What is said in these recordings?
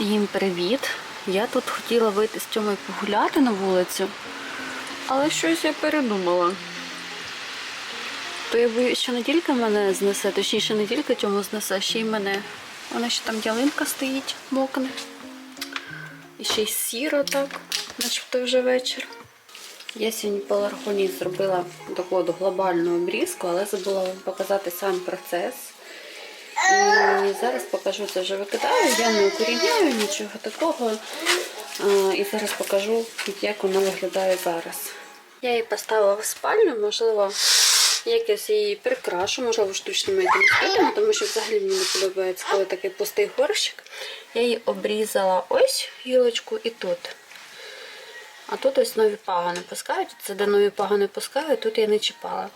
Всім привіт! Я тут хотіла вийти з Тьомою погуляти на вулицю, але щось я передумала. То я боюсь, що не тільки мене знесе, точніше не тільки Тьому знесе, ще й мене. Вона ще там ялинка стоїть, мокне. І ще й сіро так, начебто вже вечір. Я сьогодні по ларгоні зробила таку глобальну обрізку, але забула вам показати сам процес. І зараз покажу це вже викидаю. Я не укоріняю нічого такого. І зараз покажу, як воно виглядає зараз. Я її поставила в спальню, можливо, якось її прикрашу, можливо, штучними якимись квітами, тому що взагалі мені подобається, коли такий пустий горщик. Я її обрізала ось гілочку і тут. А тут ось нові пагани пускають. Це де нові пагани пускають, тут я не чіпала.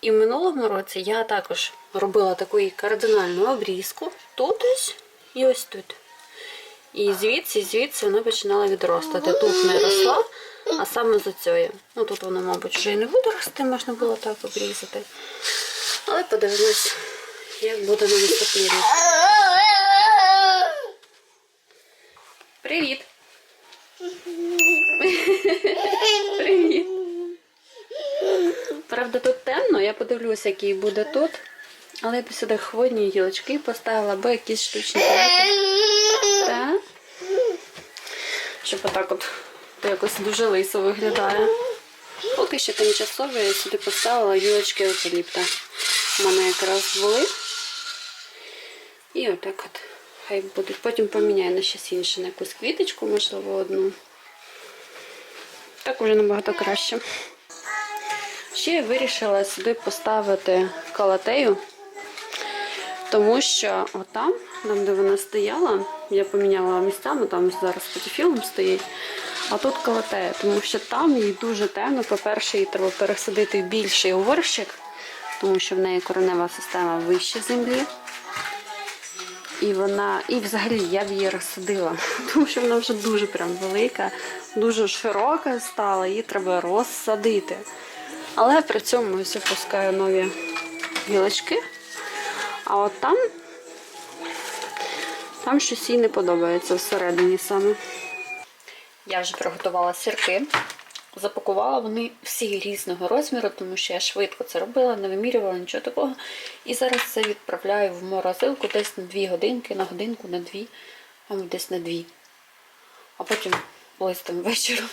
І в минулому році я також робила таку кардинальну обрізку. Тут ось і ось тут. І звідси, звідси вона починала відростати. Тут не росла, а саме з оцього. Ну тут вона, мабуть, вже і не буде рости, можна було так обрізати. Але подивимось, як буде на наступний рік. Привіт! Привіт! Правда, тут я подивлюся, який буде тут. Але я сюди хвойні гілочки поставила, або якісь штучні. Так? Щоб отак от то якось дуже лисо виглядає. Поки що тимчасово я сюди поставила гілочки евкаліпта. У мене якраз були. І отак от хай будуть. Потім поміняю на щось інше, на якусь квіточку, можливо, одну. Так уже набагато краще. Ще вирішила сюди поставити калатею, тому що отам, там, де вона стояла, я поміняла місцями, там зараз фотофільм стоїть, а тут калатея, тому що там їй дуже темно. По-перше, їй треба пересадити в більший горщик, тому що в неї коренева система вище землі. І вона, і взагалі я б її розсадила, тому що вона вже дуже прям велика, дуже широка стала, її треба розсадити. Але при цьому ось пускаю нові гілочки. А от там, там щось їй не подобається всередині саме. Я вже приготувала сірки. Запакувала вони всі різного розміру, тому що я швидко це робила, не вимірювала нічого такого. І зараз це відправляю в морозилку десь на 2 годинки, на годинку, на 2, а десь на 2. А потім листом вечором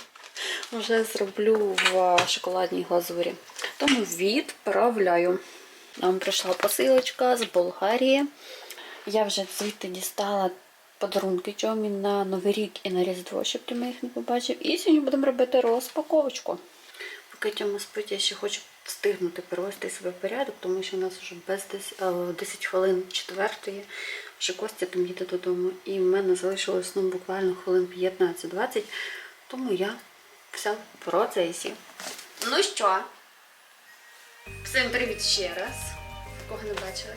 вже зроблю в шоколадній глазурі. Тому відправляю. Нам прийшла посилочка з Болгарії. Я вже звідти дістала подарунки Тьомі на Новий рік і на Різдво, щоб Тьома їх не побачив. І сьогодні будемо робити розпаковочку. Поки Тьома спить, я ще хочу встигнути привести себе в порядок, тому що у нас вже без 10, е, 10 хвилин четвертої вже Костя там їде додому. І в мене залишилось ну, буквально хвилин 15-20, тому я вся в процесі. Ну що, всім привіт ще раз. Такого не бачили.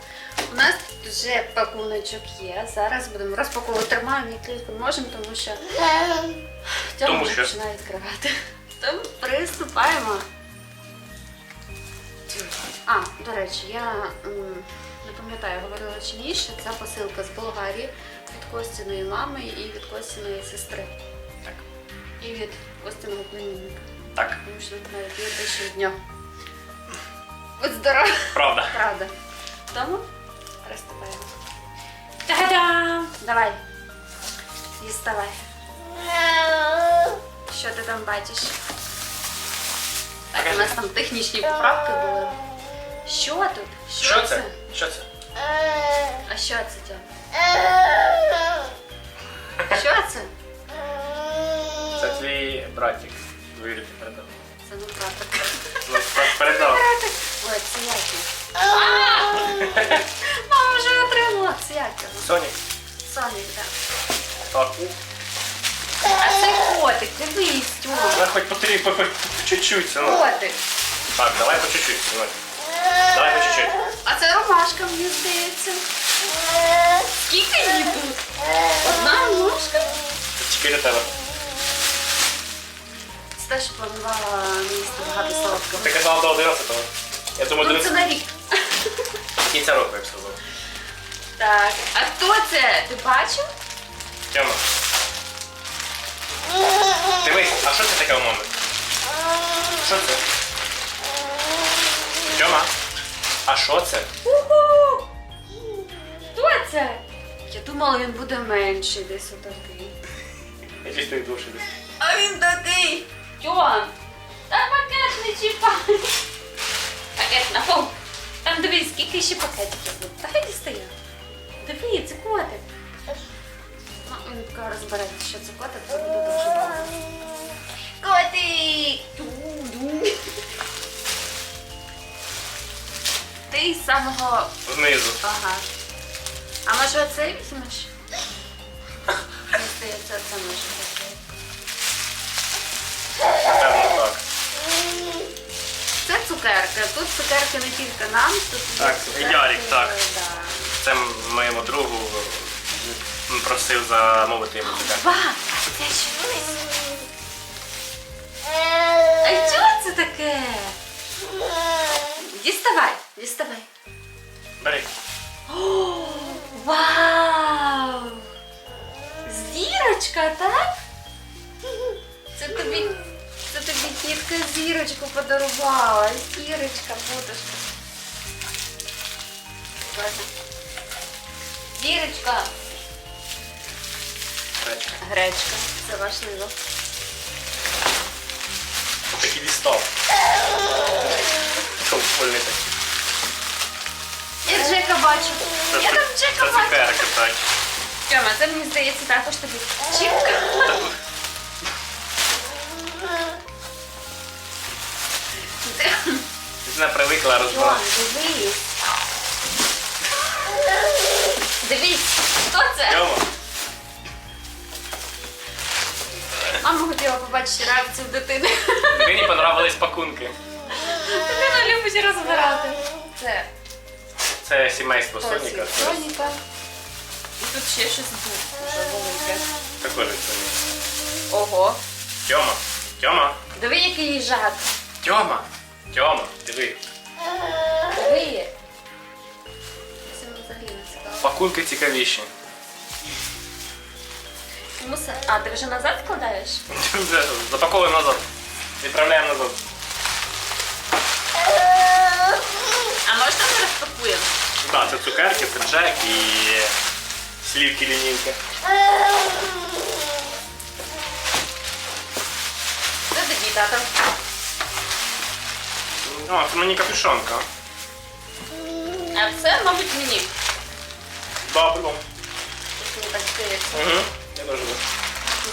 У нас вже пакуночок є. Зараз будемо розпаковувати. Тримаємо як тільки можемо, тому що Тьома вже починає відкривати. Тому приступаємо. А, до речі, я не пам'ятаю, говорила чи ні, що ця посилка з Болгарії від Костяної мами і від Костяної сестри. Так. І від Костяного племінника. Так, Тому що тут навіть є дещо від нього. Будь здорова! правда. Правда. Тому приступаємо. Та-дам! Давай. Діставай. Що ти там бачиш? Так, у нас там технічні поправки були. Що тут? Що це? Що це? А що це, Тьом? Що це? Це твій братик. Вирити передав. Це не братик. Ну, передав. Ой, це як він? Мама вже отримала. Це як його? Сонік. Сонік, так. Таку. А це котик, дивись, Тьом. Давай хоч по три, по, по, по чуть-чуть, синок. Котик. Так, давай по чуть-чуть, синок. Давай по чуть-чуть. А це ромашка, мені здається. Скільки її тут? Одна ромашка? Чотири тебе. Це теж планувала їсти багато солодкого. Ти казала до 11-го. Я думаю, Ну, це 11 на рік. кінця року, я б сказав. Так, а хто це? Ти бачив? Тьома. Дивись, а що це таке у мами? Що це? Тьома. А що це? Уху! Хто це? Я думала, він буде менший десь отакий. Якийсь той душі десь. А він такий. Тьом, та пакет не чіпай. Пакет на пол. Там дивись, скільки ще пакетиків буде. Та хай дістає. Диви, це котик. Ну, він поки розбереться, що це котик, це буде дуже. Котик! Ду-ду. Ти з самого Знизу. Ага. А може оцей візьмеш? Мені здається, це може. Напевно так. Це цукерка. Тут цукерки не тільки нам, тут є Так, цукерки, Ярик, так. Да. Це моєму другу просив замовити йому цукерку. Ба, це щось. А що це таке? Діставай, діставай. Бери. О, вау! Зірочка, так? Це тобі, це тобі тітка зірочку подарувала. Зірочка будеш. Зірочка. Гречка. Це важливо. Такий лісток. Шовпольний такий. Я Джека бачу. Я там Джека бачу. так. Тьома, це мені здається також тобі. Чіпка. Вона привикла розбирати. дивись. Дивись, хто це? Тьома. Мама хотіла побачити реакцію дитини. Мені понравились пакунки. Дитина любить розбирати. Це Це сімейство Соніка. Соніка. І тут ще щось дуже велике. Також це. Ого. Тьома. Тьома. Диви, який їжак. Тьома. Тьома. Диви. Диви. Це взагалі не цікаво. Пакунки цікавіші. Муса. А, ти вже назад складаєш? Запаковуємо назад. Відправляємо назад. А можна ми розпакуємо? Так, це цукерки, це джек і слівки лінійки. Це тобі, тато. О, це мені капюшонка. А це, мабуть, мені. Добре. Мені так здається. Угу. Я дуже люблю.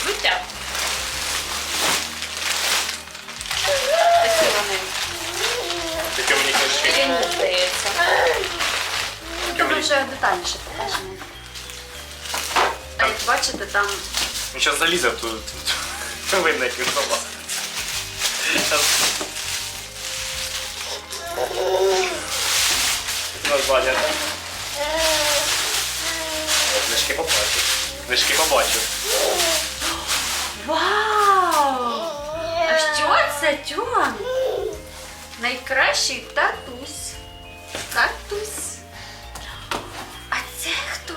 Взуття. Такі вони. Таке мені книжки. Мені здається. Ну, Тобі вже детальніше покажемо. А як бачите, там Він зараз залізе в ту. ту- Видно, зоба. Так? О, Книжки побачив. Книжки побачив. Вау! А що це, Тьом? Найкращий татусь. Татусь. А це хто?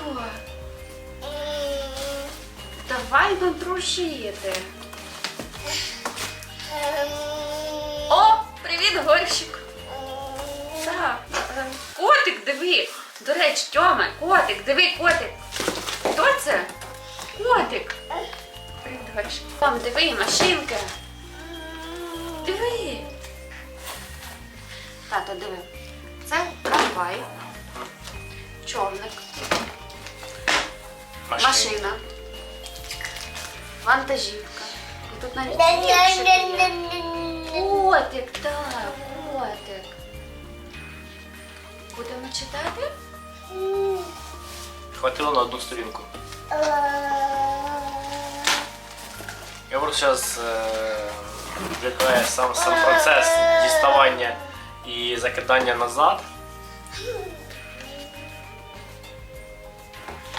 Давай нам дружити. Котик, диви. До речі, Тьома, котик, диви, котик. Хто це? Котик. Привіт. Там, диви, машинка. Диви. Тато, диви. Це трамвай. Човник. Машина. Вантажівка. І тут навіть. Котик, так, котик. Будемо читати? Хватило на одну сторінку. Я просто зараз відбуває сам, сам процес діставання і закидання назад.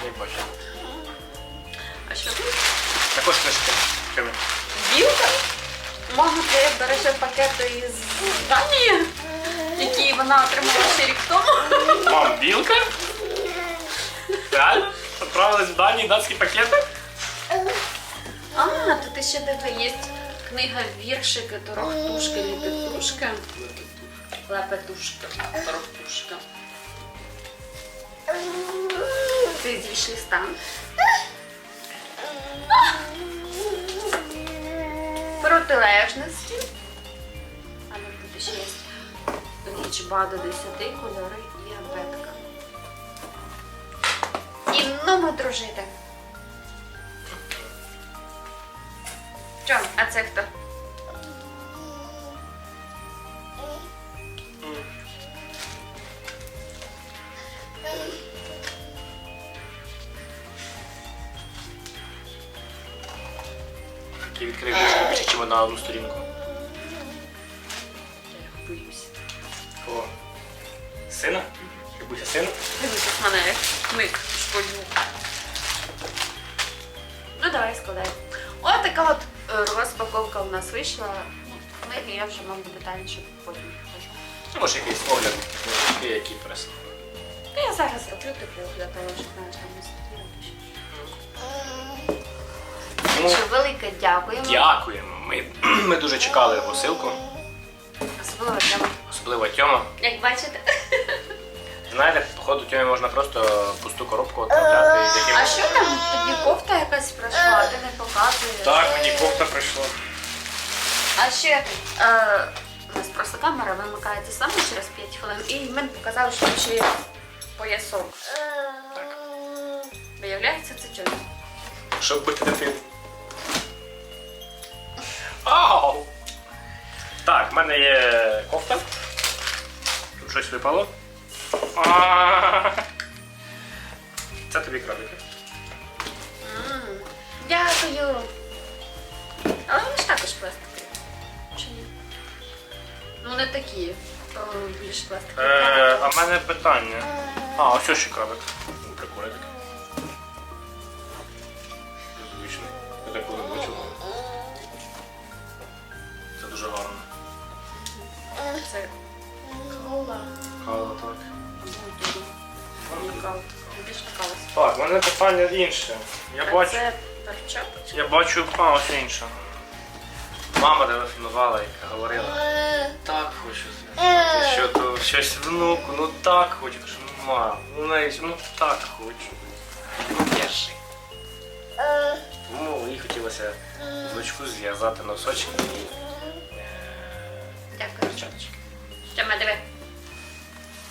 Не бачу. А що тут? Також книжки. Білка? Мама це береше пакети із Данії, які вона отримала ще рік тому. Мам, білка? Реально? Відправились в Данії датські пакети? А, Ти ще диви, є книга віршики Торохтушки, Ліпетушки. Лепетушки, Торохтушки. Ти зійшли стан. Протилежності. А ну тут ще є лічба до 10, кольори і абетка. І ну дружити. Що? А це хто? Ти відкрив більше чим на одну сторінку. Сина? Любуся сина? Дивися мене як книг шкодю. Ну давай складай. Ось така от е, розпаковка у нас вийшла. Ну, Книги я вже вам детальніше потім покажу. Ну, Може якийсь огляд, книжки, які прислали. Ну, я зараз роблю такий огляд, але вже знаєш, там не статті. Ну, велике дякуємо. дякуємо. Ми, ми дуже чекали посилку, Особливо для особливо Тьома. Як бачите. Знаєте, походу Тьомі можна просто пусту коробку відправляти. з яким- А що там тобі кофта якась пройшла? Ти не показуєш? Так, мені кофта прийшла. А ще е, у нас просто камера вимикається саме через 5 хвилин, і мені показали, що ще є поясок. Так. Виявляється, це чому? Щоб бути дитиною. Ау! Так, в мене є кофта. Щось випало. Це тобі крабики. Дякую. Але вони ж також пластикові. Чи ні? Ну не такі. о, Більш пластикові. Е, а в мене питання. А, ось ще крабик. Ну, Прикольно таке. Звичний. Я такого не бачив. Це дуже гарно. Це кола. Так. Так, в мене питання інше. Я бачу. Це перчаточка. Я бачу, а ось інше. Мама телефонувала і говорила. Так хочу зв'язати. Що то щось внуку, ну так хочу. Кажу, ну мам, ну навіть, ну так хочу. Ну держи. Тому їй хотілося дочку зв'язати носочки і е, Дякую. перчаточки. Що ми диви.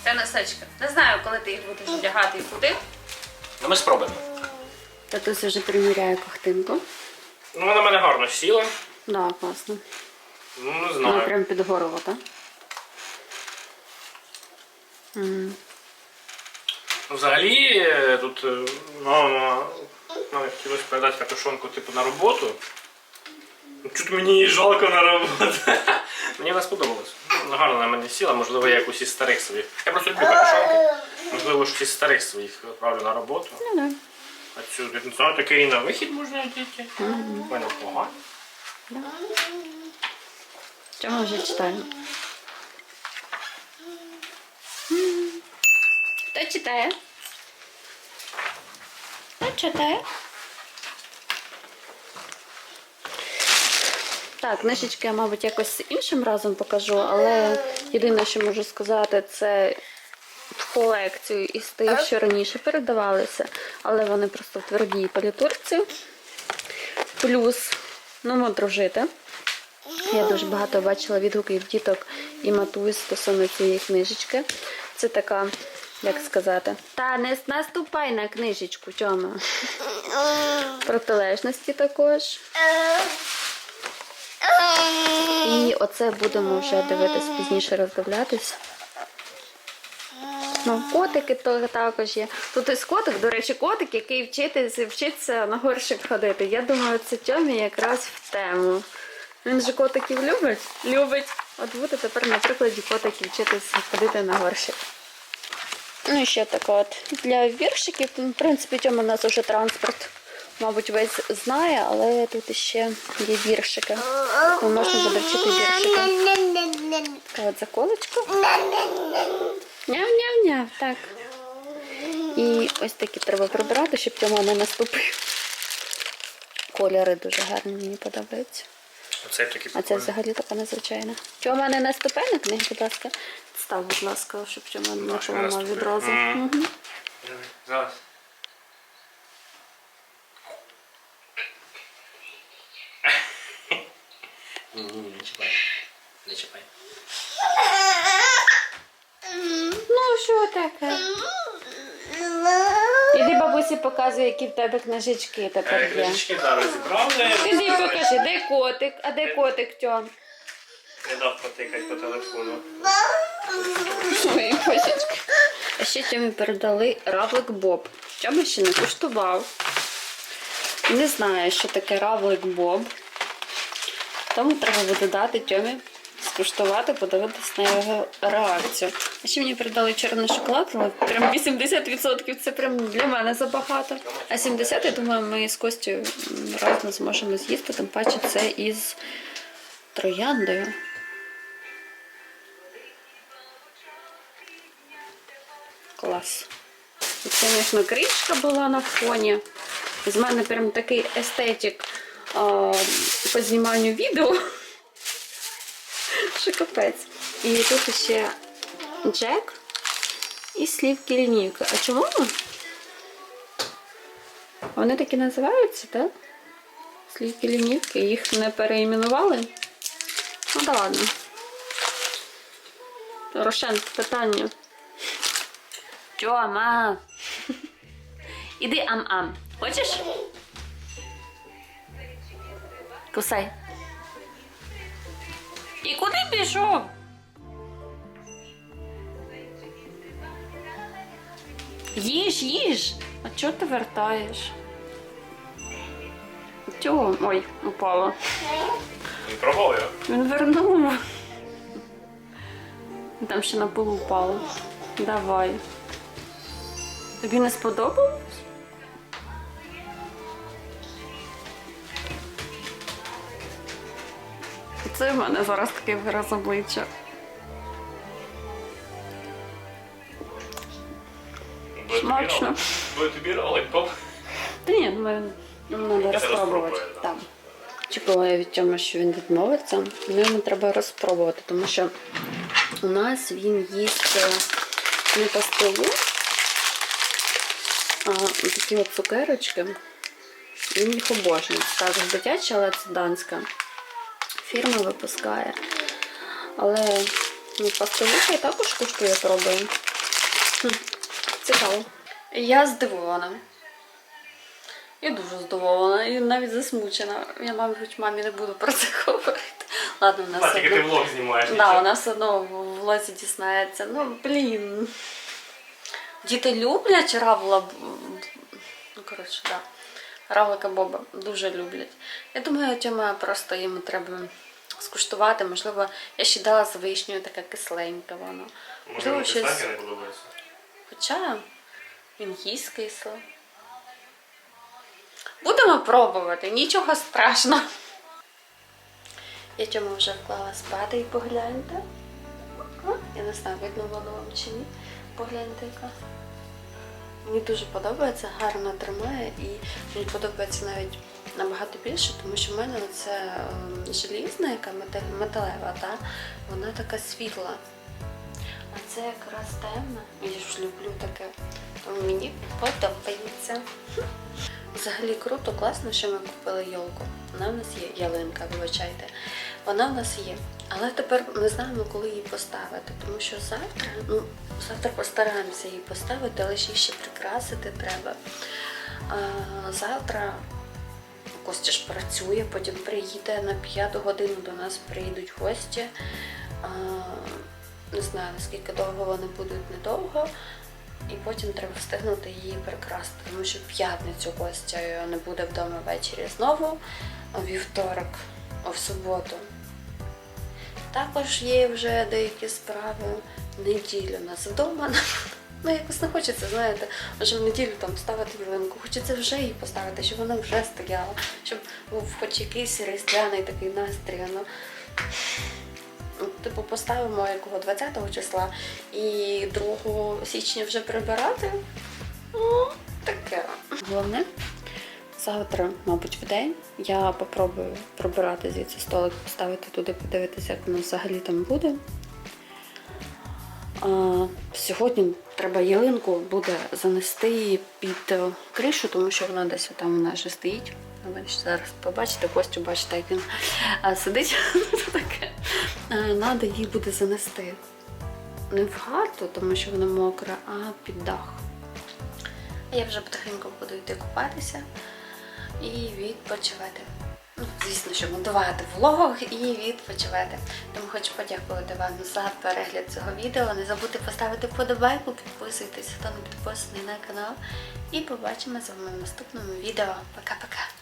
Це носочка. Не знаю, коли ти їх будеш вдягати і куди. Ну ми спробуємо. Татусь вже приміряє кохтинку. Ну вона мене гарно сіла. Да, класно. Ну не Вона знаю. прям підгорова, М. Ну, Взагалі е, тут е, мама мамі хотілося передати капюшонку типу на роботу. Ну, Чуть мені її жалко на роботу. Мені вона сподобалось. Ну, гарно на мене сіла, можливо, я якусь із старих своїх. Я просто люблю капюшонки. Можливо, щось із старих своїх відправлю на роботу. Ну да. А цю не знаю, таке і на вихід можна одіти. У мене погано. Що ми вже читаємо? Хто читає? Хто читає? Так, книжечки я, мабуть, якось іншим разом покажу, але єдине, що можу сказати, це в колекцію із тих, що раніше передавалися, але вони просто в твердій палітурці. Плюс, ну, дружити. Я дуже багато бачила відгуків діток і матусь стосовно цієї книжечки. Це така, як сказати, та не наступай на книжечку, Тьома. Протилежності також. І оце будемо вже дивитись пізніше роздивлятись. Ну, котики то також є. Тут ось котик, до речі, котик, який вчиться, вчиться на горщик ходити. Я думаю, це Тьомі якраз в тему. Він же котиків любить? Любить. От буде тепер на прикладі котиків вчитися ходити на горщик. Ну і ще така от для віршиків, в принципі, Тьома у нас вже транспорт, мабуть, весь знає, але тут ще є віршики. То можна буде вчити віршика. Така от заколочка. Няв-няв-няв, так. І ось такі треба прибирати, щоб Тьома не наступив. кольори дуже гарні, мені подобаються. Оце такий А це взагалі така незвичайна. Чого в мене не ступенька книги, будь ласка. Став, будь ласка, щоб чому не наступив. відразу. Мгм. Диви, Зараз. Ні, не чіпай. Не чіпай. Ну, що таке? Іди бабусі показуй, які в тебе книжечки тепер є. Книжечки зараз зібрали. Іди покажи, де котик, а де котик Тьом? Не дав потикати по телефону. Ой, божечки. А ще Тьомі передали равлик Боб. Тьома ще не куштував. Не знає, що таке равлик Боб. Тому треба буде дати Тьомі скуштувати, подивитись на його реакцію. А ще мені передали чорний шоколад, але прям 80% це прям для мене забагато. А 70%, я думаю, ми з Костю разом зможемо з'їсти, тим паче це із трояндою. Клас. І, звісно, кришка була на фоні. З мене прям такий естетик по зніманню відео. Що капець. І тут ще Джек і слівки лінійки. А чому? Вони такі називаються, так? Слівки лінійки. Їх не переіменували? Ну да ладно. Рошен, питання. Тьома. Іди ам-ам. Хочеш? Кусай. І куди пішов? Їж, їж. А чого ти вертаєш? Тьом. Ой, упала. Він пробував його? Він вернув. Там ще на полу упало. Давай. Тобі не сподобалось? Це в мене зараз такий вираз обличчя. Смачно. ролик. Буде тобі ролик. Та ні, ну, треба розпробувати. Так. Чекала я від Тьоми, що він відмовиться. Ну, йому треба розпробувати, тому що у нас він їсть е, не пастилу, а такі от цукерочки. Він їх обожнює. Так, дитяча, але це данська. Фірма випускає. Але ну, пастилуха я також коштує, пробую. Хм, Цікаво. Я здивована. Я дуже здивована і навіть засмучена. Я, мабуть, мамі не буду про це говорити. Ладно, у нас тільки ти влог знімаєш. Да, нічого. вона все одно в влозі дізнається. Ну, блін. Діти люблять равла. Ну, коротше, да. Равлика Боба дуже люблять. Я думаю, Тьома просто йому треба скуштувати. Можливо, я ще дала з вишнею, така кисленька вона. Може, йому кислинки не подобається. Хоча він їсть кисло. Будемо пробувати, нічого страшного. Я цьому вже вклала спати і погляньте. Я не знаю, видно воно вам чи ні. Погляньте яка. Мені дуже подобається, гарно тримає і мені подобається навіть набагато більше, тому що в мене це желізна, яка металева, та, вона така світла. А це якраз темна. Я ж люблю таке. Тому мені подобається. Взагалі круто, класно, що ми купили йолку. Вона в нас є, ялинка, вибачайте. Вона в нас є. Але тепер ми знаємо, коли її поставити. Тому що завтра, ну, завтра постараємося її поставити, але ще ще прикрасити треба. А, завтра Костя ж працює, потім приїде на п'яту годину до нас приїдуть гості. А, не знаю, наскільки довго вони будуть недовго. І потім треба встигнути її прикрасти, тому що п'ятницю Костя не буде вдома ввечері знову, у вівторок, а в суботу. Також є вже деякі справи. Неділю у нас вдома. Ну, якось не хочеться, знаєте, вже в неділю там ставити ялинку. Хочеться вже її поставити, щоб вона вже стояла, щоб був хоч якийсь різдвяний такий настрій. Ну, Типу, поставимо якого 20 числа і 2 січня вже прибирати. Ну, таке. Головне Завтра, мабуть, в день я попробую прибирати звідси столик, поставити туди, подивитися, як воно взагалі там буде. Сьогодні треба ялинку буде занести під кришу, тому що вона десь там вона вже стоїть. Ну, бачите, Зараз побачите, Костю, бачите, як він сидить. Це таке. Надо її буде занести не в хату, тому що вона мокра, а під дах. Я вже потихеньку буду йти купатися і відпочивати. Ну, звісно, що монтувати влог і відпочивати. Тому хочу подякувати вам за перегляд цього відео. Не забудьте поставити вподобайку, підписуйтесь, хто не підписаний на канал. І побачимося в наступному відео. Пока-пока!